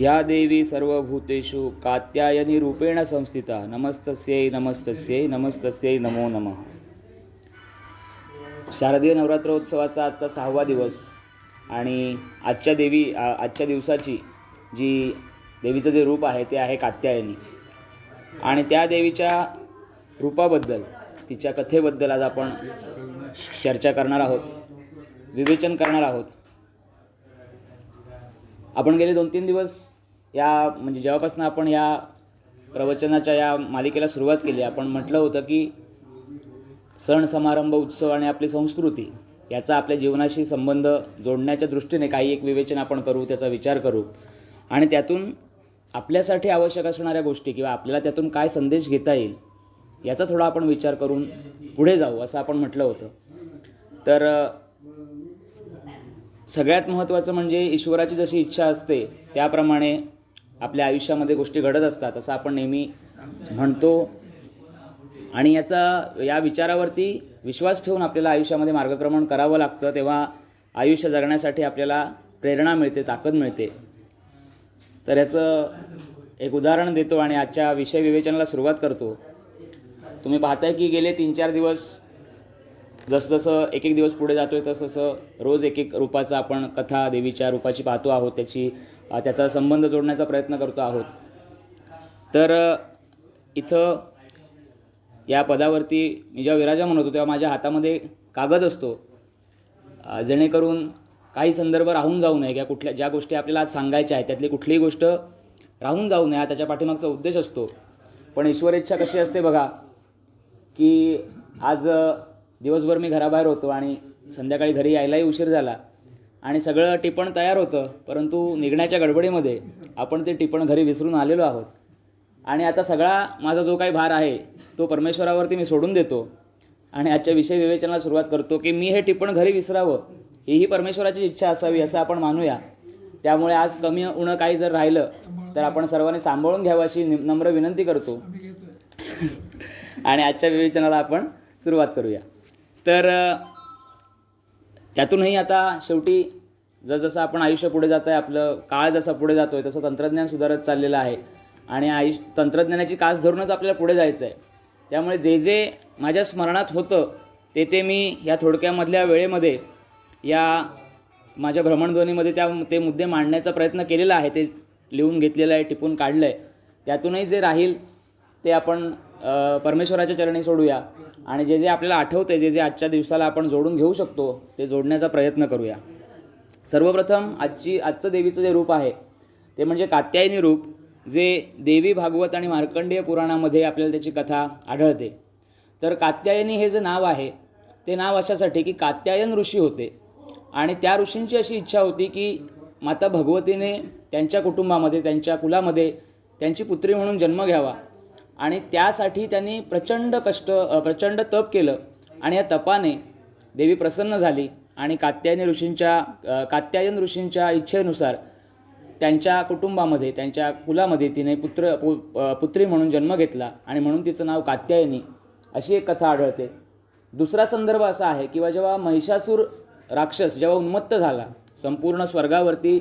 या देवी सर्वभूतेषु कात्यायनी रूपेण संस्थिता। नमस्तस्यै नमस्तस्यै नमस्तस्यै नमो नमः। शारदीय नवरात्रोत्सवाचा आजचा सहावा दिवस आणि आजच्या देवी आजच्या दिवसाची जी देवीचं जे रूप आहे ते आहे कात्यायनी. आणि त्या देवीच्या रूपाबद्दल तिच्या कथेबद्दल आज आपण चर्चा करणार आहोत विवेचन करणार आहोत. आपण गेले दोन तीन दिवस या म्हणजे जेव्हापासून आपण या प्रवचनाच्या या मालिकेला सुरुवात केली आपण म्हटलं होतं की सण समारंभ उत्सव आणि आपली संस्कृती याचा आपल्या जीवनाशी संबंध जोडण्याच्या दृष्टीने काही एक विवेचन आपण करू त्याचा विचार करू. आणि त्यातून आपल्यासाठी आवश्यक असणाऱ्या गोष्टी किंवा आपल्याला त्यातून काय संदेश घेता येईल याचा थोडा आपण विचार करून पुढे जाऊ असं आपण म्हटलं होतं. तर सगळ्यात महत्त्वाचं म्हणजे ईश्वराची जशी इच्छा असते त्याप्रमाणे आपल्या आयुष्यामध्ये गोष्टी घडत असतात असं आपण नेहमी म्हणतो. आणि याचा या विचारावरती विश्वास ठेवून आपल्याला आयुष्यामध्ये मार्गक्रमण करावं लागतं तेव्हा आयुष्य जगण्यासाठी आपल्याला प्रेरणा मिळते ताकद मिळते. तर याचं एक उदाहरण देतो आणि आजच्या विषय विवेचनाला सुरुवात करतो. तुम्ही पाहताय की गेले तीन चार दिवस जसजसं एक एक दिवस पुढे जातोय तसं तसं रोज एक एक रूपाचा आपण कथा देवीच्या रूपाची पाहतो आहोत त्याची त्याचा संबंध जोडण्याचा प्रयत्न करतो आहोत. तर इथं या पदावरती मी जेव्हा विराजमान होतो तेव्हा माझ्या हातामध्ये कागद असतो. जेणेकरून काही संदर्भ राहून जाऊ नये किंवा कुठल्या ज्या गोष्टी आपल्याला आज सांगायच्या आहेत त्यातली कुठलीही गोष्ट राहून जाऊ नये हा त्याच्या पाठीमागचा उद्देश असतो. पण ईश्वर इच्छा कशी असते बघा की आज दिवसभर मी घराबाहेर होतो आणि संध्याकाळी घरी यायलाही उशीर झाला. आणि सगळं टिपण तयार होतं परंतु निघण्याच्या गडबडीमध्ये आपण ते टिपण घरी विसरून आलेलो आहोत. आणि आता सगळा माझा जो काही भार आहे तो परमेश्वरावरती मी सोडून देतो. आणि आजच्या विषय विवेचनाला सुरुवात करतो की मी हे टिपण घरी विसरावं हीही परमेश्वराची इच्छा असावी असं आपण मानूया. त्यामुळे आज कमी उणं काही जर राहिलं तर आपण सर्वांनी सांभाळून घ्यावं अशी नम्र विनंती करतो. आणि आजच्या विवेचनाला आपण सुरुवात करूया. तर त्यातूनही आता शेवटी जसजसं आपण आयुष्य पुढे जात आहे आपलं काळ जसा पुढे जातो आहे तसं तंत्रज्ञान सुधारत चाललेलं आहे. आणि आयुष्य तंत्रज्ञानाची कास धरूनच आपल्याला पुढे जायचं आहे त्यामुळे जे जे माझ्या स्मरणात होतं ते ते मी या थोडक्यामधल्या वेळेमध्ये या माझ्या भ्रमणध्वनीमध्ये त्या ते मुद्दे मांडण्याचा प्रयत्न केलेला आहे ते लिहून घेतलेलं आहे टिपून काढलं आहे त्यातूनही जे राहील ते आपण परमेश्वराच्या चरणी सोडूया आणि जे जे आपल्याला आठवते जे जे आजच्या दिवसाला आपण जोडून घेऊ शकतो ते जोडण्याचा प्रयत्न करूया. सर्वप्रथम आजची आजचं देवीचं जे रूप आहे ते म्हणजे कात्यायनी रूप जे देवी भागवत आणि मार्कंडेय पुराणामध्ये आपल्याला त्याची कथा आढळते. तर कात्यायनी हे जे नाव आहे ते नाव अशासाठी की कात्यायन ऋषी होते. आणि त्या ऋषींची अशी इच्छा होती की माता भगवतीने त्यांच्या कुटुंबामध्ये त्यांच्या कुलामध्ये त्यांची पुत्री म्हणून जन्म घ्यावा. आणि त्यासाठी त्यांनी प्रचंड कष्ट प्रचंड तप केलं. आणि या तपाने देवी प्रसन्न झाली आणि कात्यायनी ऋषींच्या कात्यायन ऋषींच्या इच्छेनुसार त्यांच्या कुटुंबामध्ये त्यांच्या कुलामध्ये तिने पुत्र पु पुत्री म्हणून जन्म घेतला आणि म्हणून तिचं नाव कात्यायनी अशी एक कथा आढळते. दुसरा संदर्भ असा आहे किंवा जेव्हा महिषासूर राक्षस जेव्हा उन्मत्त झाला संपूर्ण स्वर्गावरती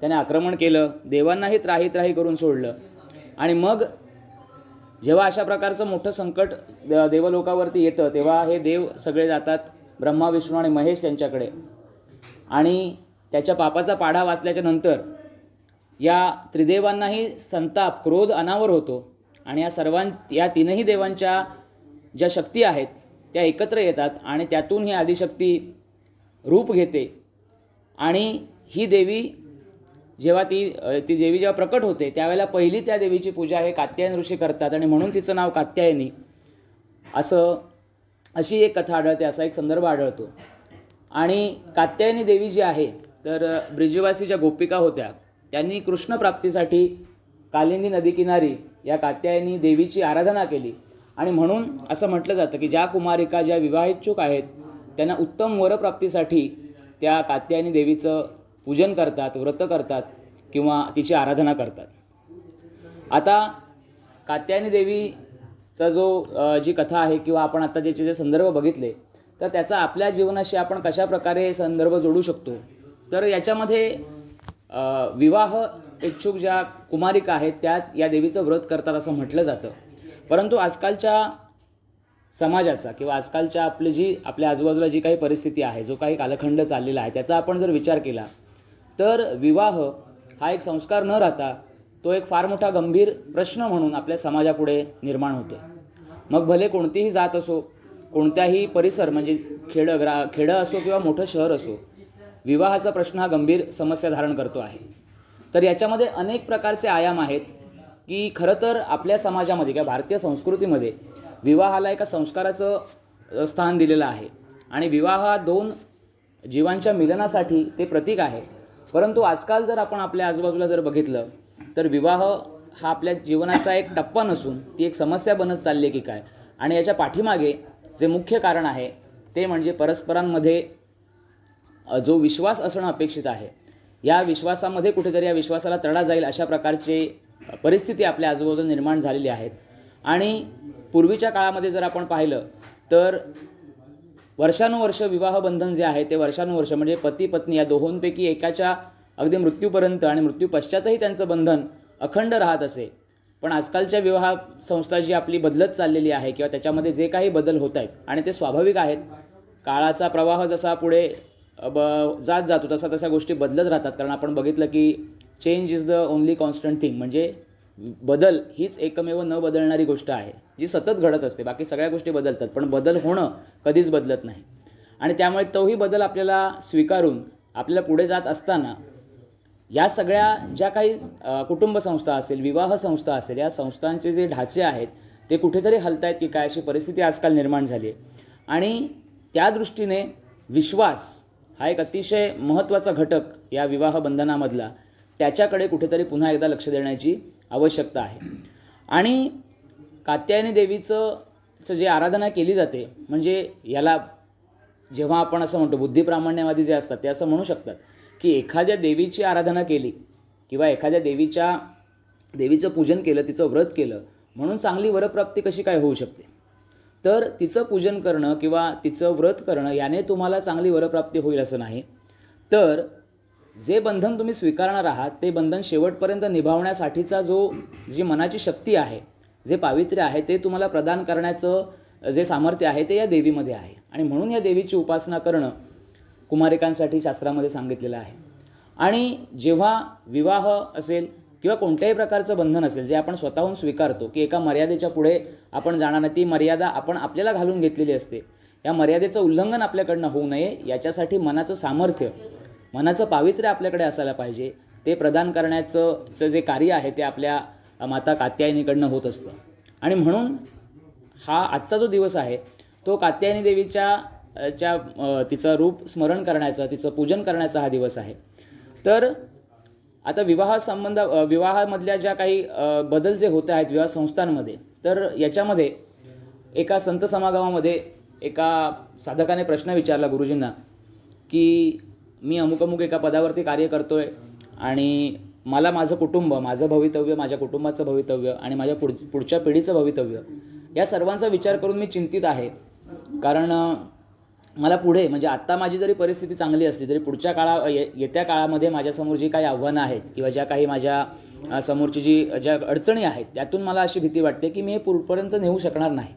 त्याने आक्रमण केलं देवांनाही त्राही त्राही करून सोडलं आणि मग जेव्हा अशा प्रकारचं मोठं संकट द- देवलोकावरती येतं तेव्हा हे देव सगळे जातात ब्रह्मा विष्णू आणि महेश यांच्याकडे. आणि त्याच्या पापाचा पाढा वाचल्याच्या नंतर या त्रिदेवांनाही संताप क्रोध अनावर होतो आणि या सर्वां या तीनही देवांच्या ज्या शक्ती आहेत त्या एकत्र येतात आणि त्यातून ही आदिशक्ती रूप घेते. आणि ही देवी जेव्हा ती ती देवी जेव्हा प्रकट होते त्यावेळेला पहिली त्या देवीची पूजा हे कात्यायन ऋषी करतात आणि म्हणून तिचं नाव कात्यायनी. असं अशी एक कथा आढळते असा एक संदर्भ आढळतो. आणि कात्यायनी देवी जी आहे तर ब्रिजवासी ज्या गोपिका होत्या. त्यांनी कृष्ण प्राप्तीसाठी कालिंदी नदीकिनारी या कात्यायनी देवीची आराधना केली. आणि म्हणून असं म्हटलं जातं की ज्या कुमारिका ज्या विवाहिच्छुक आहेत त्यांना उत्तम वरप्राप्तीसाठी त्या कात्यायनी देवीचं पूजन करतात व्रत करतात किंवा तिची आराधना करतात. आता कात्यायनी देवीचा जो जी कथा आहे किंवा आपण आता ज्याचे जे संदर्भ बघितले तर त्याचा आपल्या जीवनाशी आपण कशा प्रकारे संदर्भ जोडू शकतो? तर याच्यामध्ये विवाह इच्छुक ज्या कुमारिका आहेत त्यात या देवीचं व्रत करतात असं म्हटलं जातं. परंतु आजकालच्या समाजाचा किंवा आजकालच्या आपली जी आपल्या आजूबाजूला जी काही परिस्थिती आहे जो काही कालखंड चाललेला आहे त्याचा आपण जर विचार केला तर विवाह हा एक संस्कार न राहता तो एक फार मोठा गंभीर प्रश्न म्हणून आपल्या समाजापुढे निर्माण होतो मग भले कोणतीही जात असो कोणत्याही परिसर म्हणजे खेडं ग्रा खेडं असो किंवा मोठं शहर असो विवाहाचा प्रश्न हा गंभीर समस्या धारण करतो आहे. तर याच्यामध्ये अनेक प्रकारचे आयाम आहेत की खरं तर आपल्या समाजामध्ये किंवा भारतीय संस्कृतीमध्ये विवाहाला एका संस्काराचं स्थान दिलेलं आहे. आणि विवाह हा दोन जीवांच्या मिलनासाठी ते प्रतीक आहे. परंतु आजकाल जर आपण आपल्या आजूबाजूला जर बघितलं तर विवाह हा आपल्या जीवनाचा एक टप्पा नसून ती एक समस्या बनत चालली आहे की काय? आणि याच्या पाठीमागे जे मुख्य कारण आहे ते म्हणजे परस्परांमध्ये जो विश्वास असणं अपेक्षित आहे या विश्वासामध्ये कुठेतरी या विश्वासाला तडा जाईल अशा प्रकारचे परिस्थिती आपल्या आजूबाजूला निर्माण झालेली आहेत. आणि पूर्वीच्या काळामध्ये जर आपण पाहिलं तर वर्षानुवर्ष विवाह बंधन जे आहे ते वर्षानुवर्ष म्हणजे पती पत्नी या दोहोंपैकी एकाच्या अगदी मृत्यूपर्यंत आणि मृत्यू पश्चातही त्यांचं बंधन अखंड राहत असे. पण आजकालच्या विवाह संस्था जी आपली बदलत चाललेली आहे किंवा त्याच्यामध्ये जे काही बदल होत आहेत आणि ते स्वाभाविक आहेत काळाचा प्रवाह जसा पुढे ब जात जातो तसा तशा गोष्टी बदलत राहतात. कारण आपण बघितलं की change is the only constant thing म्हणजे बदल हीच एकमेव न बदलणारी गोष्ट आहे. जी सतत घडत असते बाकी सगळ्या गोष्टी बदलतात पण बदल होणं कधीच बदलत नाही. आणि त्यामुळे तोही बदल आपल्याला स्वीकारून आपल्याला पुढे जात असताना या सगळ्या ज्या काही कुटुंब संस्था असेल विवाह संस्था असेल या संस्थांचे जे ढाचे आहेत ते कुठेतरी हलतायत की काय अशी परिस्थिती आजकाल निर्माण झाली आहे. आणि त्या दृष्टीने विश्वास हा एक अतिशय महत्त्वाचा घटक या विवाह बंधनामधला त्याच्याकडे कुठेतरी पुन्हा एकदा लक्ष देण्याची आवश्यकता आहे. आणि कात्यायनी देवीचं चं जे आराधना केली जाते म्हणजे याला जेव्हा आपण असं म्हणतो बुद्धिप्रामाण्यवादी जे असतात ते असं म्हणू शकतात की एखाद्या देवीची आराधना केली किंवा एखाद्या देवीच्या देवीचं पूजन केलं तिचं व्रत केलं म्हणून चांगली वरप्राप्ती कशी काय होऊ शकते? तर तिचं पूजन करणं किंवा तिचं व्रत करणं याने तुम्हाला चांगली वरप्राप्ती होईल असं नाही. तर जे बंधन तुम्ही स्वीकारणार आहात ते बंधन शेवटपर्यंत निभावण्यासाठीचा जो जी मनाची शक्ती आहे जे पावित्र्य आहे ते तुम्हाला प्रदान करण्याचं जे सामर्थ्य आहे ते या देवीमध्ये आहे. आणि म्हणून या देवीची उपासना करणं कुमारिकांसाठी शास्त्रामध्ये सांगितलेलं आहे. आणि जेव्हा विवाह असेल किंवा कोणत्याही प्रकारचं बंधन असेल जे आपण स्वतःहून स्वीकारतो की एका मर्यादेच्या पुढे आपण जाणार नाही ती मर्यादा आपण आपल्याला घालून घेतलेली असते या मर्यादेचं उल्लंघन आपल्याकडनं होऊ नये. याच्यासाठी मनाचं सामर्थ्य मनाचं पावित्र्य आपल्याकडे असायला पाहिजे. ते प्रदान करण्याचं जे कार्य आहे ते आपल्या माता कात्यायनीकडनं होत असतं. आणि म्हणून हा आजचा जो दिवस आहे तो कात्यायनी देवीच्या च्या तिचं रूप स्मरण करण्याचा तिचं पूजन करण्याचा हा दिवस आहे. तर आता विवाह संबंध विवाहामधल्या ज्या काही बदल जे होत आहेत विवाह संस्थांमध्ये तर याच्यामध्ये एका संत समागमामध्ये एका साधकाने प्रश्न विचारला गुरुजींना की मी अमुक अमुक एका पदावरती कार्य करतो आहे आणि मला माझं कुटुंब माझं भवितव्य माझ्या कुटुंबाचं भवितव्य आणि माझ्या पुढ पुढच्या पिढीचं भवितव्य या सर्वांचा विचार करून मी चिंतित आहे. कारण मला पुढे म्हणजे आत्ता माझी जरी परिस्थिती चांगली असली तरी पुढच्या काळा ये- येत्या काळामध्ये माझ्यासमोर जी काही आव्हानं आहेत किंवा ज्या काही माझ्या समोरची जी ज्या अडचणी आहेत त्यातून मला अशी भीती वाटते की मी हे पुढपर्यंत नेऊ शकणार नाही.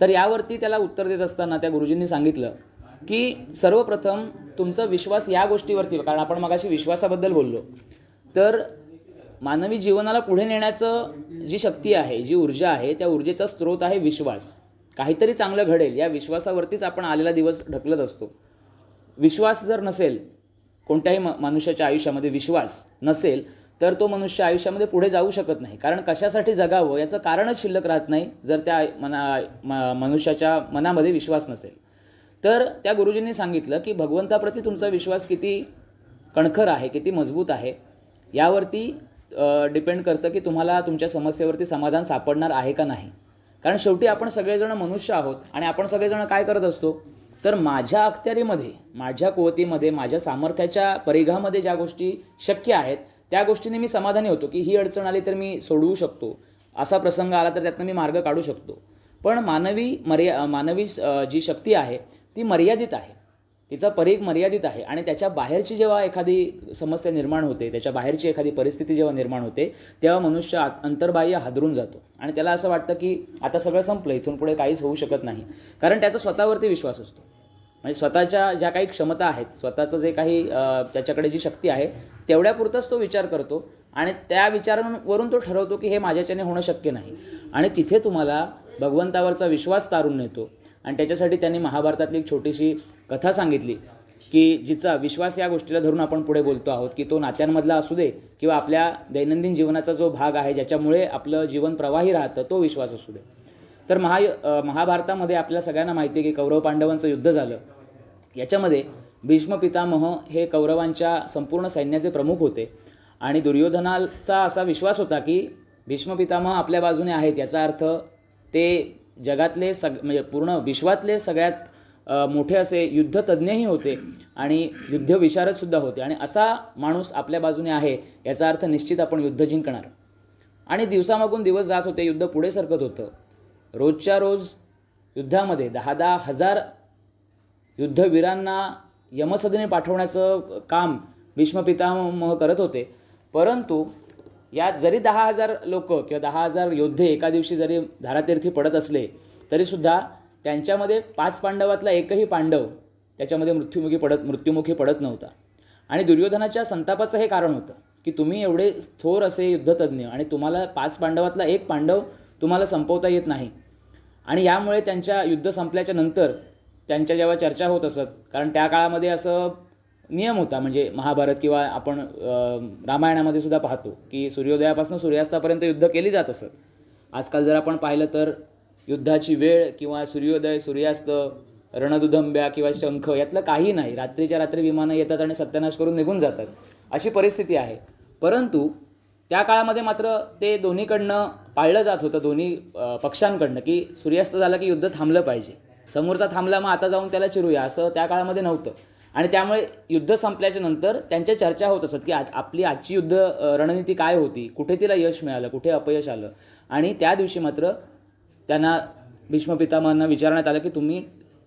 तर यावरती त्याला उत्तर देत असताना त्या गुरुजींनी सांगितलं की सर्वप्रथम तुमचा विश्वास या गोष्टीवरती कारण आपण मगाशी विश्वासाबद्दल बोललो. तर मानवी जीवनाला पुढे नेण्याचं जी शक्ती आहे जी ऊर्जा आहे त्या ऊर्जेचा स्रोत आहे विश्वास. काहीतरी चांगलं घडेल या विश्वासावरतीच आपण आलेला दिवस ढकलत असतो. विश्वास जर नसेल कोणत्याही म मनुष्याच्या आयुष्यामध्ये विश्वास नसेल तर तो मनुष्य आयुष्यामध्ये पुढे जाऊ शकत नाही. कारण कशासाठी जगावं याचं कारणच शिल्लक राहत नाही जर त्या मना म- मनुष्याच्या मनामध्ये विश्वास नसेल. तर त्या गुरुजींनी सांगितलं की भगवंताप्रती तुमचा विश्वास किती कणखर आहे किती मजबूत आहे यावरती डिपेंड करतं की तुम्हाला तुमच्या समस्येवरती समाधान सापडणार आहे का नाही. कारण शेवटी आपण सगळेजण मनुष्य आहोत आणि आपण सगळेजण काय करत असतो? तर माझ्या अखत्यारीमध्ये माझ्या कुवतीमध्ये माझ्या सामर्थ्याच्या परिघामध्ये ज्या गोष्टी शक्य आहेत त्या गोष्टीने मी समाधानी होतो की ही अडचण आली तर मी सोडवू शकतो. असा प्रसंग आला तर त्यातनं मी मार्ग काढू शकतो. पण मानवी मर्या मानवी जी शक्ती आहे ती मर्यादित आहे. तिचा परीघ मर्यादित आहे. आणि त्याच्या बाहेरची जेव्हा एखादी समस्या निर्माण होते त्याच्या बाहेरची एखादी परिस्थिती जेव्हा निर्माण होते तेव्हा मनुष्य आत- अंतर्बाह्य हादरून जातो. आणि त्याला असं वाटतं की आता सगळं संपलं इथून पुढे काहीच होऊ शकत नाही. कारण त्याचा स्वतःवरती विश्वास असतो. म्हणजे स्वतःच्या ज्या काही क्षमता आहेत स्वतःचं जे काही त्याच्याकडे जी शक्ती आहे तेवढ्यापुरताच तो विचार करतो. आणि त्या विचारांवरून तो ठरवतो की हे माझ्याच्याने होणं शक्य नाही. आणि तिथे तुम्हाला भगवंतावरचा विश्वास तारून नेतो. आणि त्याच्यासाठी त्यांनी महाभारतातली एक छोटीशी कथा सांगितली की जिचा विश्वास या गोष्टीला धरून आपण पुढे बोलतो आहोत की तो नात्यांमधला असू दे किंवा आपल्या दैनंदिन जीवनाचा जो भाग आहे ज्याच्यामुळे आपलं जीवन प्रवाही राहतं तो विश्वास असू दे. तर महा महाभारतामध्ये आपल्या सगळ्यांना माहिती आहे की कौरव पांडवांचं युद्ध झालं. याच्यामध्ये भीष्म पितामह हे कौरवांच्या संपूर्ण सैन्याचे प्रमुख होते आणि दुर्योधनाचा असा विश्वास होता की भीष्म पितामह आपल्या बाजूने आहेत. याचा अर्थ ते जगातले सग म्हणजे पूर्ण विश्वातले सगळ्यात मोठे असे युद्धतज्ज्ञही होते आणि युद्ध विशारदसुद्धा होते. आणि असा माणूस आपल्या बाजूने आहे याचा अर्थ निश्चित आपण युद्ध जिंकणार. आणि दिवसामागून दिवस जात होते युद्ध पुढे सरकत होतं. रोजच्या रोज युद्धामध्ये दहा दहा हजार युद्धवीरांना यमसदने पाठवण्याचं काम भीष्मपितामह करत होते. परंतु यात जरी दहा हजार लोक किंवा दहा हजार योद्धे एका दिवशी जरी धारातीर्थी पडत असले तरीसुद्धा त्यांच्यामध्ये पाच पांडवातला एकही पांडव त्याच्यामध्ये मृत्युमुखी पडत मृत्युमुखी पडत नव्हता. आणि दुर्योधनाच्या संतापाचं हे कारण होतं की तुम्ही एवढे थोर असे युद्धतज्ज्ञ आणि तुम्हाला पाच पांडवातला एक पांडव तुम्हाला संपवता येत नाही. आणि यामुळे त्यांच्या युद्ध संपल्याच्या नंतर त्यांच्या जेव्हा चर्चा होत असत कारण त्या काळामध्ये असं नियम होता म्हणजे महाभारत किंवा आपण रामायणामध्ये सुद्धा पाहतो की सूर्योदयापासून सूर्यास्तापर्यंत युद्ध केली जात असत. आजकाल जर आपण पाहिलं तर युद्धाची वेळ किंवा सूर्योदय सूर्यास्त रणदुधंब्या किंवा शंख यातलं काही नाही. रात्रीच्या रात्री विमानं येतात आणि सत्यानाश करून निघून जातात. अशी परिस्थिती आहे. परंतु त्या काळामध्ये मात्र ते दोन्हीकडनं पाळलं जात होतं दोन्ही पक्षांकडनं की सूर्यास्त झाला की युद्ध थांबलं पाहिजे. समोरचा थांबला मग आता जाऊन त्याला चिरूया असं त्या काळामध्ये नव्हतं. आणि त्यामुळे युद्ध संपल्याच्या नंतर त्यांच्या चर्चा होत असत की आज आपली आजची युद्ध रणनीती काय होती? कुठे तिला यश मिळालं? कुठे अपयश आलं? आणि त्या दिवशी मात्र त्यांना भीष्म पितामहांना विचारण्यात आलं की तुम्ही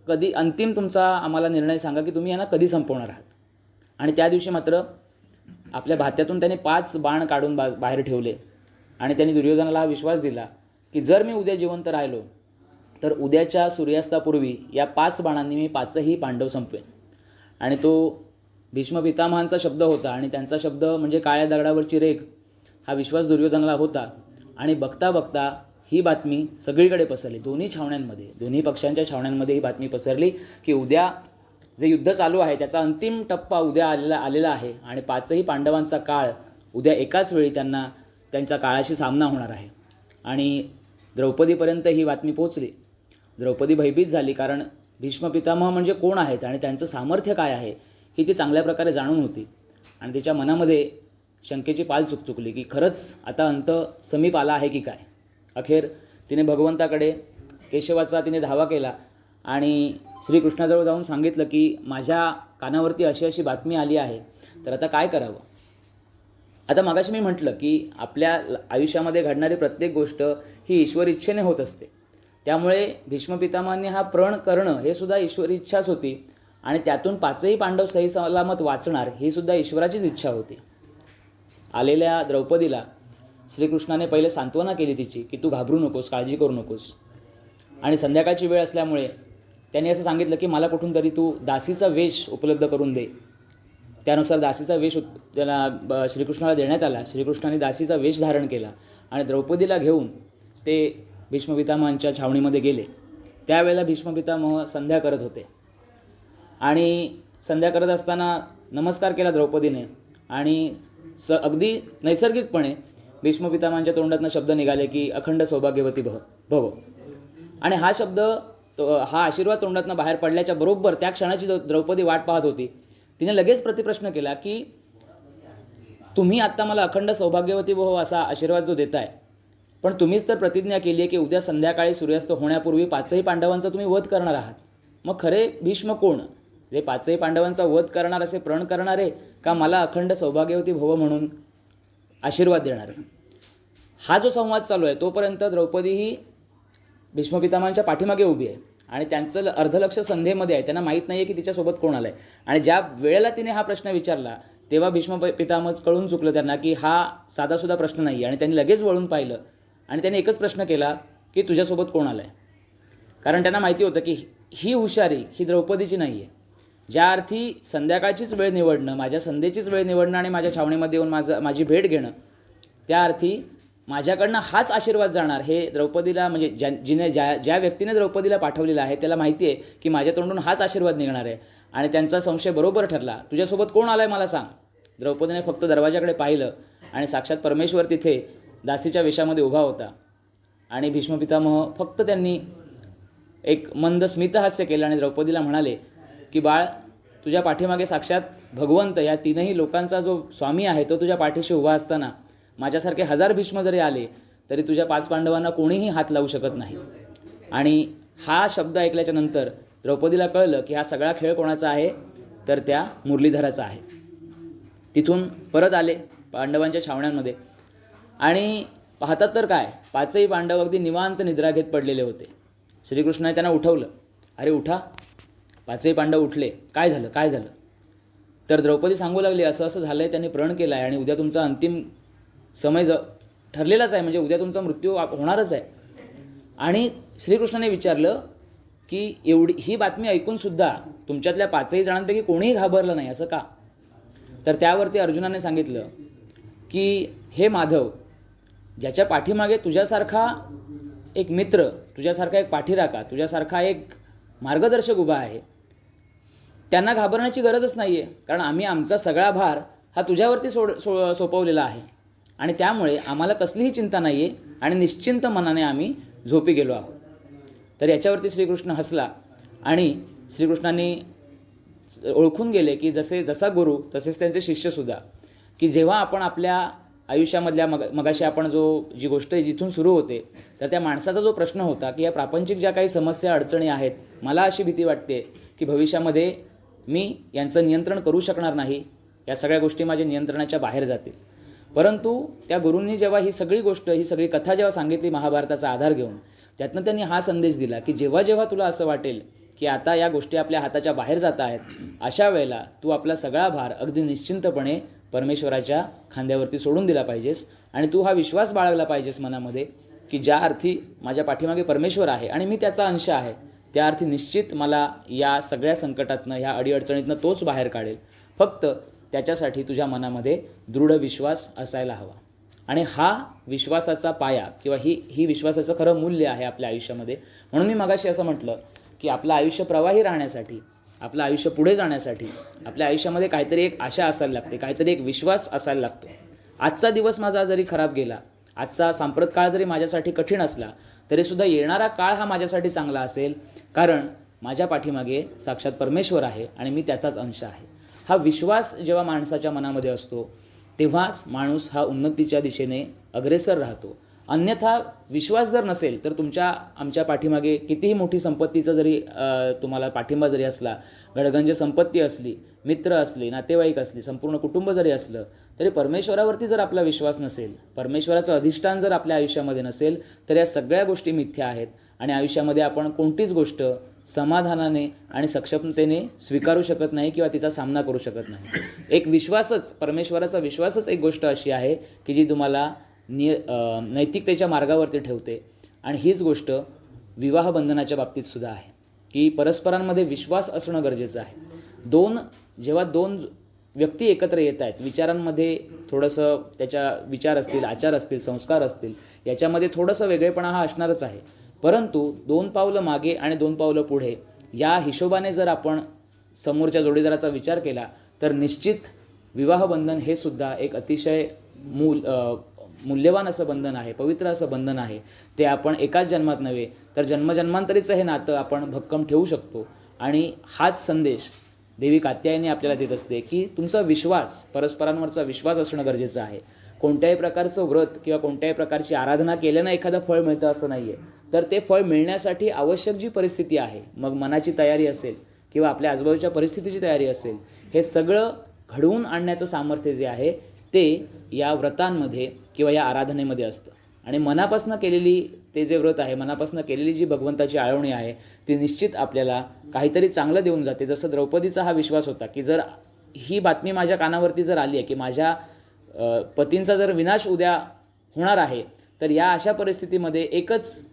कधी अंतिम तुमचा आम्हाला निर्णय सांगा की तुम्ही यांना कधी संपवणार आहात? आणि त्या दिवशी मात्र आपल्या भात्यातून त्याने पाच बाण काढून बा बाहेर ठेवले. आणि त्यांनी दुर्योधनाला हा विश्वास दिला की जर मी उद्या जिवंत राहिलो तर उद्याच्या सूर्यास्तापूर्वी या पाच बाणांनी मी पाचही पांडव संपवेन आणि तो भीष्म पितामहांचा शब्द होता आणि त्यांचा शब्द म्हणजे काळ्या दगडावरची रेख हा विश्वास दुर्योधनाला होता. आणि बघता बघता ही बातमी सगळीकडे पसरली. दोन्ही छावण्यांमध्ये दोन्ही पक्षांच्या छावण्यांमध्ये ही बातमी पसरली की उद्या जे युद्ध चालू आहे त्याचा अंतिम टप्पा उद्या आलेला आलेला आहे आणि पाचही पांडवांचा काळ उद्या एकाच वेळी त्यांना त्यांच्या काळाशी सामना होणार आहे. आणि द्रौपदीपर्यंत ही बातमी पोचली द्रौपदी भयभीत झाली कारण भीष्म पितामह म्हणजे कोण आहेत आणि त्यांचं सामर्थ्य काय आहे ही ती चांगल्या प्रकारे जाणून होती. आणि तिच्या मनामध्ये शंकेची पाल चुकचुकली की खरंच आता अंत समीप आला आहे की काय? अखेर तिने भगवंताकडे केशवाचा तिने धावा केला आणि श्रीकृष्णाजवळ जाऊन सांगितलं की माझ्या कानावरती अशी अशी बातमी आली आहे तर आता काय करावं? आता मागाशी मी म्हटलं की आपल्या ल- आयुष्यामध्ये घडणारी प्रत्येक गोष्ट ही ईश्वर इच्छेने होत असते. त्यामुळे भीष्म पितामहांनी हा प्रण करणं हे सुद्धा ईश्वर इच्छाच होती आणि त्यातून पाचही पांडव सही सलामत वाचणार ही सुद्धा ईश्वराचीच इच्छा होती. आलेल्या द्रौपदीला श्रीकृष्णाने पहिले सांत्वना केली तिची की तू घाबरू नकोस काळजी करू नकोस. आणि संध्याकाळची वेळ असल्यामुळे त्यांनी असं सांगितलं की मला कुठून तरी तू दासीचा वेश उपलब्ध करून दे. त्यानुसार दासीचा वेश उत- त्याला ब- श्रीकृष्णाला देण्यात आला श्रीकृष्णाने दासीचा वेश धारण केला आणि द्रौपदीला घेऊन ते भीष्मपितामहांच्या छावणीमध्ये गेले. त्यावेळेला भीष्मपितामह संध्या करत होते. आणि संध्या करत असताना नमस्कार केला द्रौपदीने आणि स अगदी नैसर्गिकपणे भीष्म पितामहांच्या तोंडातनं शब्द निघाले की अखंड सौभाग्यवती भव भव. आणि हा शब्द तो हा आशीर्वाद तोंडातनं बाहेर पडल्याच्या बरोबर त्या क्षणाची द्रौपदी वाट पाहत होती. तिने लगेच प्रतिप्रश्न केला की तुम्ही आत्ता मला अखंड सौभाग्यवती भव असा आशीर्वाद जो देताय पण तुम्हीच तर प्रतिज्ञा केली आहे की उद्या संध्याकाळी सूर्यास्त होण्यापूर्वी पाचही पांडवांचा तुम्ही वध करणार आहात. मग खरे भीष्म कोण? जे पाचही पांडवांचा वध करणार असे प्रण करणारे का मला अखंड सौभाग्यवती भव म्हणून आशीर्वाद देणार हा जो संवाद चालू आहे तोपर्यंत द्रौपदी ही भीष्मपितामांच्या पाठीमागे उभी आहे. आणि त्यांचं ल- अर्धलक्ष संधेमध्ये आहे. त्यांना माहीत नाही आहे की तिच्यासोबत कोण आलं आहे आणि ज्या वेळेला तिने हा प्रश्न विचारला तेव्हा भीष्म प- कळून चुकलं त्यांना की हा साधासुद्धा प्रश्न नाही आहे आणि त्यांनी लगेच वळून पाहिलं. आणि त्यांनी एकच प्रश्न केला की तुझ्यासोबत कोण आलं आहे कारण त्यांना माहिती होतं की ही हुशारी ही द्रौपदीची नाही आहे ज्या अर्थी संध्याकाळचीच वेळ निवडणं माझ्या संध्येचीच वेळ निवडणं आणि माझ्या छावणीमध्ये येऊन माझं माझी भेट घेणं त्या अर्थी माझ्याकडनं हाच आशीर्वाद जाणार हे द्रौपदीला म्हणजे ज्या जिने ज्या ज्या व्यक्तीने द्रौपदीला पाठवलेलं आहे त्याला माहिती आहे की माझ्या तोंडून हाच आशीर्वाद निघणार आहे. आणि त्यांचा संशय बरोबर ठरला. तुझ्यासोबत कोण आलाय मला सांग? द्रौपदीने फक्त दरवाजाकडे पाहिलं आणि साक्षात परमेश्वर तिथे दासीच्या वेशामध्ये उभा होता. आणि भीष्म पितामह फक्त त्यांनी एक मंद स्मितहास्य केलं आणि द्रौपदीला म्हणाले की बाळ तुझ्या पाठीमागे साक्षात भगवंत या तीनही लोकांचा जो स्वामी आहे तो तुझ्या पाठीशी उभा असताना माझ्यासारखे हजार भीष्म जरी आले तरी तुझ्या पाच पांडवांना कोणीही हात लावू शकत नाही. आणि हा शब्द ऐकल्याच्या नंतर द्रौपदीला कळलं की हा सगळा खेळ कोणाचा आहे? तर त्या मुरलीधराचा आहे. तिथून परत आले पांडवांच्या छावण्यांमध्ये. आणि पाहतात तर काय पाचही पांडव अगदी निवांत निद्रा घेत पडलेले होते. श्रीकृष्णाने त्यांना उठवलं. अरे उठा. पाचही पांडव उठले. काय झालं? काय झालं? तर द्रौपदी सांगू लागली असं असं झालं आहे त्यांनी प्रण केला आहे आणि उद्या तुमचा अंतिम समय ज ठरलेलाच आहे. म्हणजे उद्या तुमचा मृत्यू होणारच आहे. आणि श्रीकृष्णाने विचारलं की एवढी ही बातमी ऐकूनसुद्धा तुमच्यातल्या पाचही जणांपैकी कोणीही घाबरलं नाही असं का? तर त्यावरती अर्जुनाने सांगितलं की हे माधव ज्याच्या पाठीमागे तुझ्यासारखा एक मित्र तुझ्यासारखा एक पाठीराखा तुझ्यासारखा एक मार्गदर्शक उभा आहे. त्यांना घाबरण्याची गरजच नाही आहे कारण आम्ही आमचा सगळा भार हा तुझ्यावरती सोड सो सोपवलेला आहे. आणि त्यामुळे आम्हाला कसलीही चिंता नाही आहे आणि निश्चिंत मनाने आम्ही झोपी गेलो आहोत. तर याच्यावरती श्रीकृष्ण हसला आणि श्रीकृष्णांनी ओळखून गेले की जसे जसा गुरु तसेच त्यांचे शिष्यसुद्धा की जेव्हा आपण आपल्या आयुष्यामधल्या मग मगाशी आपण जो जी गोष्ट आहे जिथून सुरू होते तर त्या माणसाचा जो प्रश्न होता की या प्रापंचिक ज्या काही समस्या अडचणी आहेत मला अशी भीती वाटते की भविष्यामध्ये मी यांचं नियंत्रण करू शकणार नाही या सगळ्या गोष्टी माझ्या नियंत्रणाच्या बाहेर जातील. परंतु त्या गुरूंनी जेव्हा ही सगळी गोष्ट ही सगळी कथा जेव्हा सांगितली महाभारताचा आधार घेऊन त्यातनं त्यांनी हा संदेश दिला की जेव्हा जेव्हा तुला असं वाटेल की आता या गोष्टी आपल्या हाताच्या बाहेर जात आहेत अशा वेळेला तू आपला सगळा भार अगदी निश्चिंतपणे परमेश्वराच्या खांद्यावरती सोडून दिला पाहिजेस. आणि तू हा विश्वास बाळगला पाहिजेस मनामध्ये की ज्या अर्थी माझ्या पाठीमागे परमेश्वर आहे आणि मी त्याचा अंश आहे त्या अर्थी निश्चित मला या सगळ्या संकटातनं ह्या अडीअडचणीतनं तोच बाहेर काढेल. फक्त त्याच्यासाठी तुझ्या मनामध्ये दृढ विश्वास असायला हवा. आणि हा विश्वासाचा पाया किंवा ही ही विश्वासाचं खरं मूल्य आहे आपल्या आयुष्यामध्ये. म्हणून मी मगाशी असं म्हटलं की आपलं आयुष्य प्रवाही राहण्यासाठी आपलं आयुष्य पुढे जाण्यासाठी आपल्या आयुष्यामध्ये काहीतरी एक आशा असायला लागते काहीतरी एक विश्वास असायला लागतो. आजचा दिवस माझा जरी खराब गेला आजचा सांप्रत काळ जरी माझ्यासाठी कठीण असला तरीसुद्धा येणारा काळ हा माझ्यासाठी चांगला असेल कारण माझ्या पाठीमागे साक्षात परमेश्वर आहे आणि मी त्याचाच अंश आहे. हा विश्वास जेव्हा माणसाच्या मनामध्ये असतो तेव्हाच माणूस हा उन्नतीच्या दिशेने अग्रेसर राहतो. अन्यथा विश्वास जर नसेल तर तुमच्या आमच्या पाठीमागे कितीही मोठी संपत्तीचा जरी तुम्हाला पाठिंबा जरी असला गडगंज संपत्ती असली मित्र असले नातेवाईक असली संपूर्ण कुटुंब जरी असलं तरी परमेश्वरावरती जर आपला विश्वास नसेल परमेश्वराचं अधिष्ठान जर आपल्या आयुष्यामध्ये नसेल तर या सगळ्या गोष्टी मिथ्या आहेत. आणि आयुष्यामध्ये आपण कोणतीच गोष्ट समाधानाने आणि सक्षमतेने स्वीकारू शकत नाही किंवा तिचा सामना करू शकत नाही. एक विश्वासच परमेश्वराचा विश्वासच एक गोष्ट अशी आहे की जी तुम्हाला निय नैतिकतेच्या मार्गावरती ठेवते. आणि हीच गोष्ट विवाह बंधनाच्या बाबतीत सुद्धा आहे. की परस्परांमध्ये विश्वास असणं गरजेचं आहे. दोन जेव्हा दोन व्यक्ती एकत्र येत आहेत विचारांमध्ये थोडंसं त्याच्या विचार असतील आचार असतील संस्कार असतील याच्यामध्ये थोडंसं वेगळेपणा हा असणारच आहे. परंतु दोन पावलं मागे आणि दोन पावलं पुढे या हिशोबाने जर आपण समोरच्या जोडीदाराचा विचार केला तर निश्चित विवाहबंधन हे सुद्धा एक अतिशय मूल मूल्यवान असं बंधन आहे पवित्र असं बंधन आहे ते आपण एकाच जन्मात नव्हे तर जन्मजन्मांतरीचं हे नातं आपण भक्कम ठेवू शकतो. आणि हाच संदेश देवी कात्यायनी आपल्याला देत असते की तुमचा विश्वास परस्परांवरचा विश्वास असणं गरजेचं आहे. कोणत्याही प्रकारचं व्रत किंवा कोणत्याही प्रकारची आराधना केल्यानं एखादं फळ मिळतं असं नाही आहे तर ते फळ मिळण्यासाठी आवश्यक जी परिस्थिती आहे मग मनाची तयारी असेल किंवा आपल्या आजूबाजूच्या परिस्थितीची तयारी असेल हे सगळं घडवून आणण्याचं सामर्थ्य जे आहे ते या व्रतांमध्ये किंवा या आराधनेमध्ये असतं. आणि मनापासून केलेली ते जे व्रत आहे मनापासून केलेली जी भगवंताची आळवणी आहे ती निश्चित आपल्याला काहीतरी चांगलं देऊन जाते. जसं द्रौपदीचा हा विश्वास होता की जर ही बातमी माझ्या कानावरती जर आली आहे की माझ्या पतींचा जर विनाश उद्या होणार आहे तर या अशा परिस्थितीमध्ये एकच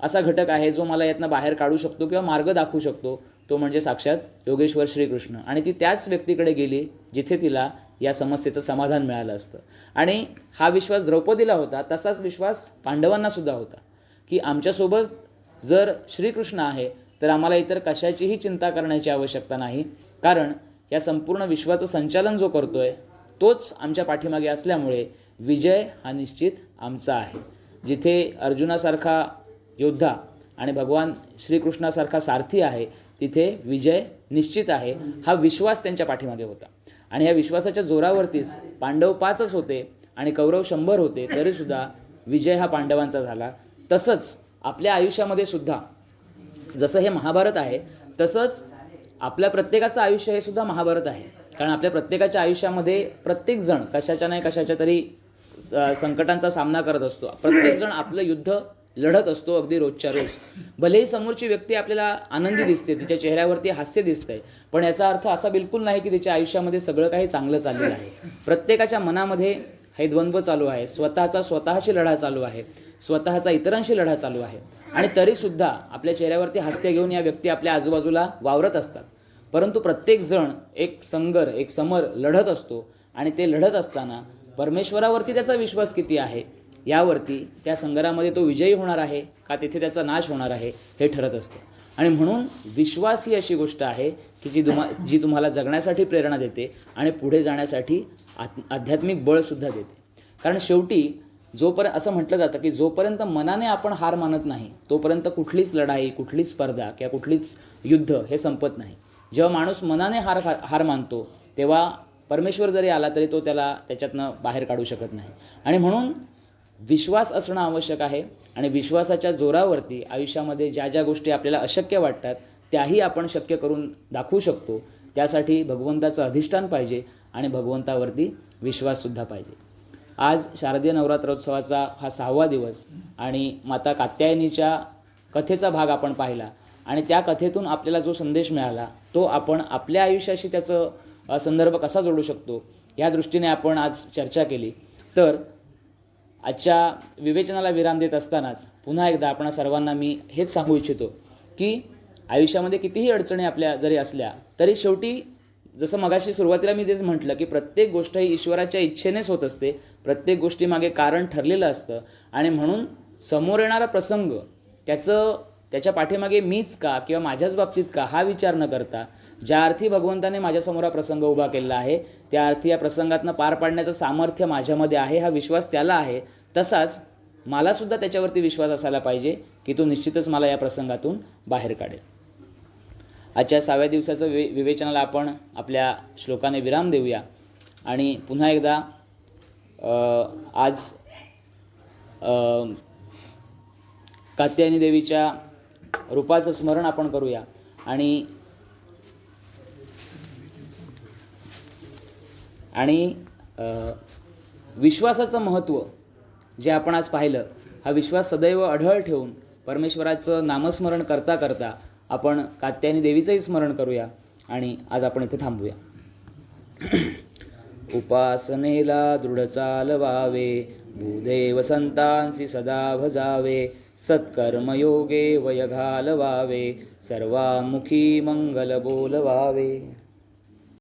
असा घटक आहे जो मला यातनं बाहेर काढू शकतो किंवा मार्ग दाखवू शकतो तो म्हणजे साक्षात योगेश्वर श्रीकृष्ण. आणि ती त्याच व्यक्तीकडे गेली जिथे तिला या समस्येचं समाधान मिळालं असतं. आणि हा विश्वास द्रौपदीला होता तसाच विश्वास पांडवांना सुद्धा होता की आमच्यासोबत जर श्रीकृष्ण आहे तर आम्हाला इतर कशाचीही चिंता करण्याची आवश्यकता नाही. कारण या संपूर्ण विश्वाचं संचालन जो करतोय तोच आमच्या पाठीमागे असल्यामुळे विजय हा निश्चित आमचा आहे. जिथे अर्जुनासारखा योद्धा आणि भगवान श्रीकृष्णासारखा सारथी आहे तिथे विजय निश्चित आहे. हा विश्वास त्यांच्या पाठीमागे होता. आणि ह्या विश्वासाच्या जोरावरतीच पांडव पाचच होते आणि कौरव शंभर होते तरीसुद्धा विजय हा पांडवांचा झाला. तसंच आपल्या आयुष्यामध्ये सुद्धा जसं हे महाभारत आहे तसंच आपल्या प्रत्येकाचं आयुष्य हे सुद्धा महाभारत आहे. कारण आपल्या प्रत्येकाच्या आयुष्यामध्ये प्रत्येकजण कशाच्या नाही कशाच्या तरी संकटांचा सामना करत असतो. प्रत्येकजण आपलं युद्ध लढत असतो अगदी रोजच्या रोज. भलेही समोरची व्यक्ती आपल्याला आनंदी दिसते तिच्या चेहऱ्यावरती हास्य दिसतंय पण याचा अर्थ असा बिलकुल नाही की तिच्या आयुष्यामध्ये सगळं काही चांगलं चाललेलं आहे. प्रत्येकाच्या मनामध्ये हे द्वंद्व चालू आहे. स्वतःचा स्वतःशी लढा चालू आहे. स्वतःचा इतरांशी लढा चालू आहे. आणि तरीसुद्धा आपल्या चेहऱ्यावरती हास्य घेऊन या व्यक्ती आपल्या आजूबाजूला वावरत असतात. परंतु प्रत्येकजण एक संगर एक समर लढत असतो. आणि ते लढत असताना परमेश्वरावरती त्याचा विश्वास किती आहे? यावरती त्या संग्रामध्ये तो विजयी होणार आहे का तिथे त्याचा नाश होणार आहे हे ठरत असतं. आणि म्हणून विश्वास ही अशी गोष्ट आहे की जी तुम्हा जी तुम्हाला जगण्यासाठी प्रेरणा देते आणि पुढे जाण्यासाठी आत आध्यात्मिक बळसुद्धा देते. कारण शेवटी जोपर्यंत असं म्हटलं जातं की जोपर्यंत मनाने आपण हार मानत नाही तोपर्यंत कुठलीच लढाई कुठलीच स्पर्धा किंवा कुठलीच युद्ध हे संपत नाही. जेव्हा माणूस मनाने हार हार मानतो तेव्हा परमेश्वर जरी आला तरी तो त्याला त्याच्यातनं बाहेर काढू शकत नाही. आणि म्हणून विश्वास असणं आवश्यक आहे आणि विश्वासाच्या जोरावरती आयुष्यामध्ये ज्या ज्या गोष्टी आपल्याला अशक्य वाटतात त्याही आपण शक्य करून दाखवू शकतो. त्यासाठी भगवंताचं अधिष्ठान पाहिजे आणि भगवंतावरती विश्वाससुद्धा पाहिजे. आज शारदीय नवरात्रोत्सवाचा हा सहावा दिवस आणि माता कात्यायनीच्या कथेचा भाग आपण पाहिला आणि त्या कथेतून आपल्याला जो संदेश मिळाला तो आपण आपल्या आयुष्याशी त्याचं संदर्भ कसा जोडू शकतो या दृष्टीने आपण आज चर्चा केली. तर आजच्या विवेचनाला विराम देत असतानाच पुन्हा एकदा आपण सर्वांना मी हेच सांगू इच्छितो की आयुष्यामध्ये कितीही अडचणी आपल्या जरी असल्या तरी शेवटी जसं मगाशी सुरुवातीला मी तेच म्हटलं की प्रत्येक गोष्ट ही ईश्वराच्या इच्छेनेच होत असते प्रत्येक गोष्टीमागे कारण ठरलेलं असतं आणि म्हणून समोर येणारा प्रसंग त्याचं त्याच्या पाठीमागे मीच का किंवा माझ्याच बाबतीत का हा विचार न करता ज्या अर्थी भगवंताने माझ्यासमोर हा प्रसंग उभा केलेला आहे त्या अर्थी या प्रसंगातनं पार पाडण्याचं सामर्थ्य माझ्यामध्ये आहे हा विश्वास त्याला आहे. तसाच मलासुद्धा त्याच्यावरती विश्वास असायला पाहिजे की तो निश्चितच मला या प्रसंगातून बाहेर काढेल. आजच्या सहाव्या दिवसाचं वि विवेचनाला आपण आपल्या श्लोकाने विराम देऊया. आणि पुन्हा एकदा आज कात्यायनी देवीच्या रूपाचं स्मरण आपण करूया. आणि आणि विश्वासाचं महत्त्व जे आपण आज पाहिलं हा विश्वास सदैव अढळ ठेवून परमेश्वराचं नामस्मरण करता करता आपण कात्यायनी देवीचंही स्मरण करूया आणि आज आपण इथे थांबूया. उपासनेला दृढ चालवावे भूदेव संतांसी सदा भजावे सत्कर्मयोगे वय घालवावे सर्वामुखी मंगल बोलवावे.